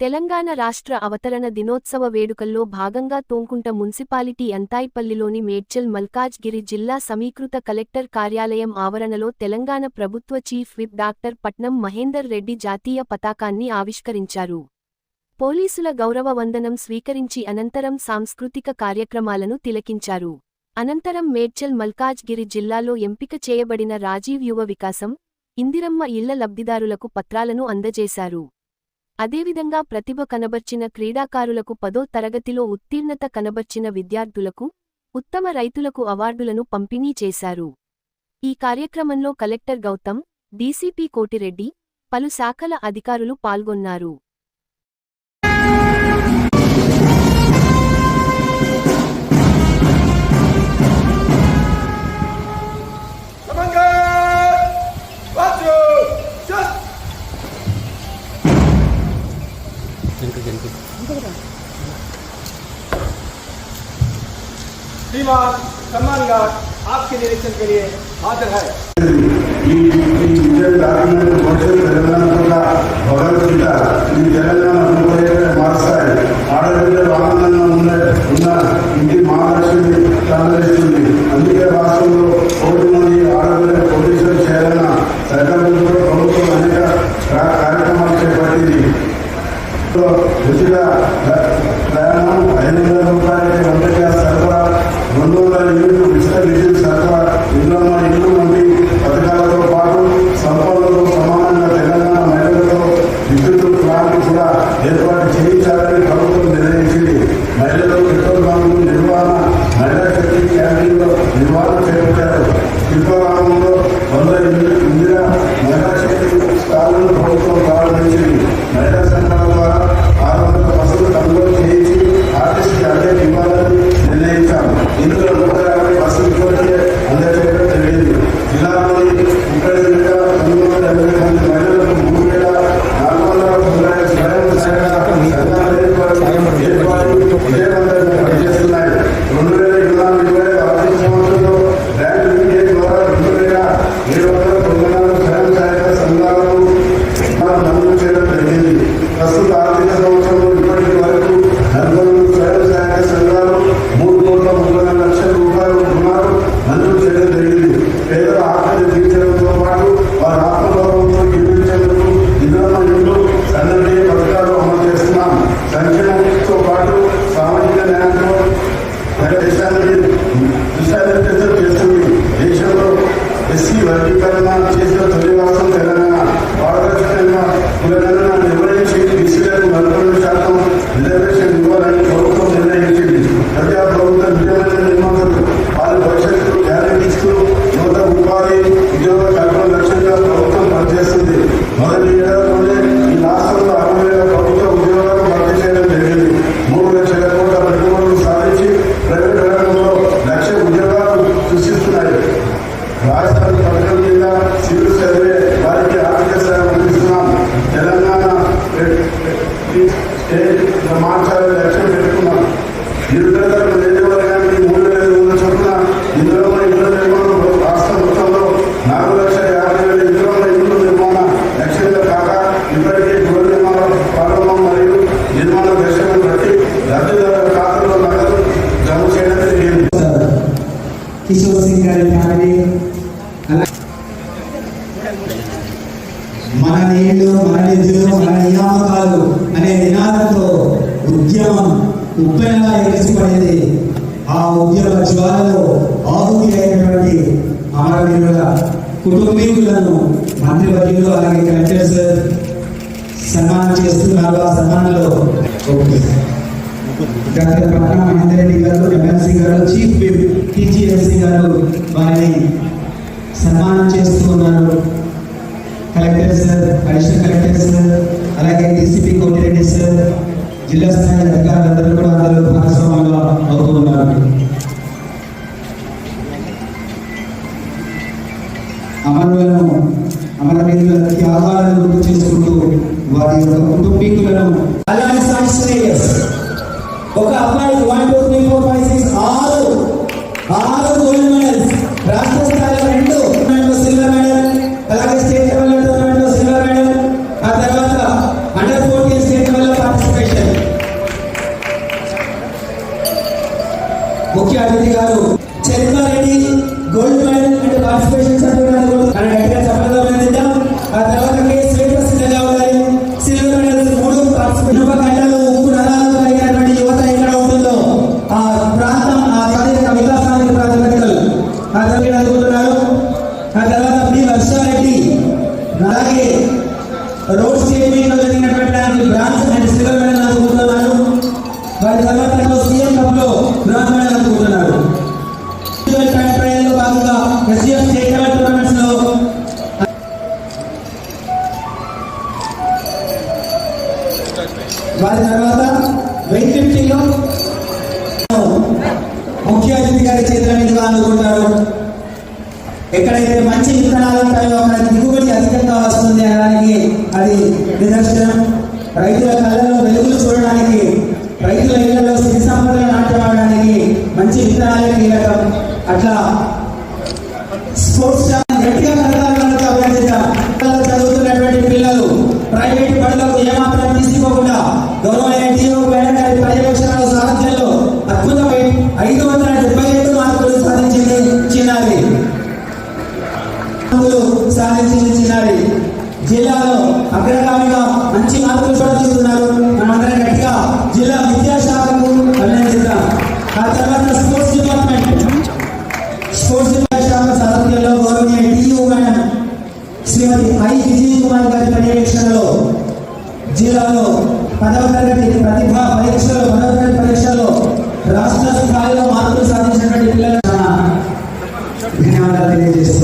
తెలంగాణ రాష్ట్ర అవతరణ దినోత్సవ వేడుకల్లో భాగంగా తోంకుంట మున్సిపాలిటీ అంతాయిపల్లిలోని మేడ్చల్ మల్కాజ్గిరి జిల్లా సమీకృత కలెక్టర్ కార్యాలయం ఆవరణలో తెలంగాణ ప్రభుత్వ చీఫ్ విప్ డాక్టర్ పట్నం మహేందర్ రెడ్డి జాతీయ పతాకాన్ని ఆవిష్కరించారు. పోలీసుల గౌరవ వందనం స్వీకరించి అనంతరం సాంస్కృతిక కార్యక్రమాలను తిలకించారు. అనంతరం మేడ్చల్ మల్కాజ్గిరి జిల్లాలో ఎంపిక చేయబడిన రాజీవ్ యువ వికాసం ఇందిరమ్మ ఇళ్ళ లబ్ధిదారులకు పత్రాలను అందజేశారు. అదేవిధంగా ప్రతిభ కనబర్చిన క్రీడాకారులకు పదో తరగతిలో ఉత్తీర్ణత కనబర్చిన విద్యార్థులకు ఉత్తమ రైతులకు అవార్డులను పంపిణీ చేశారు. ఈ కార్యక్రమంలో కలెక్టర్ గౌతమ్ డీసీపీ కోటిరెడ్డి పలు శాఖల అధికారులు పాల్గొన్నారు. श्रीमान सम्मान गार्ड आपके निरीक्षण के लिए हाजिर है। క్యాంటీన్లో నిర్వహణ చేపట్టారు. శిల్పారామంలో వంద ఇందిరా మహిళా శక్తి స్టాళ్ళను ప్రభుత్వం ప్రారంభించింది. మహిళా సంఘాల ద్వారా ఆరు వందల బస్సులు కొనుగోలు చేయించి ఆర్టీసీకి అదే ఇవ్వాలని నిర్ణయించాము ఇందులో నూట యాభై బస్సులు ఇప్పటికే అందజేయడం జరిగింది. జిల్లాలోని ఇక్కడి ఇంకా తొమ్మిది వందల ఎనభై మంది మహిళలకు మూడు వేల నాలుగు వందల తొంభై స్వయం సంఘాలు ఏర్పాటు ఏర్పాటు విజయవంతంగా కిషోర్ సింగ్ గారి ఫ్యామిలీ అలా మన నీళ్ళు మన నిధులు మన నియామకాలు అనే నినాదంతో ఉద్యమం ఉప్పెనగా ఎగిసిపడింది. ఆ ఉద్యమ జ్వాలలో ఆహుతి అయినటువంటి అమరవీరుల కుటుంబీకులను మంత్రివర్యులు అలాగే కలెక్టర్స్ సన్మానం చేస్తున్నారు ఆ సన్మానంలో డాక్టర్ పట్న మహేందర్ గారు ఎమ్మెల్సీ గారు చీఫ్ విప్ టీజీఎస్సీ గారు వారిని సన్మానం చేస్తున్నారు collector sir additional collector sir అలాగే డీసీపీ కోటిరెడ్డి సార్ జిల్లా స్థాయి అధికారులందరూ కూడా అందరూ భాగస్వాములుగా అవుతూ ఉన్నారు అమరులను అమరవీరుల త్యాగాలను గుర్తు చేసుకుంటూ వారి యొక్క కుటుంబీకులను అలాగే సాయి ఒక అబ్బాయి one two three four five six ఆరు. ఆరు గోల్డ్ మెడల్స్ రాష్ట్ర కృష్ణారెడ్డి అలాగే రోడ్ సేవింగ్లో జరిగినటువంటి బ్రాంచ్ ఎక్కడైతే మంచి విత్తనాలు ఉంటాయో అక్కడ దిగుబడి అధికంగా వస్తుంది అనడానికి అది నిదర్శనం. రైతుల కళ్ళలో వెలుగులు చూడడానికి రైతుల ఇళ్ళలో సిరి సంపదలు నాటడానికి మంచి విత్తనాలు కీలకం అట్లా పదవ తరగతి ప్రతిభ పరీక్షలో పదవ తరగతి పరీక్షలో రాష్ట్ర స్థాయిలో మార్కులు సాధించినటువంటి పిల్లలు ధన్యవాదాలు తెలియజేస్తాను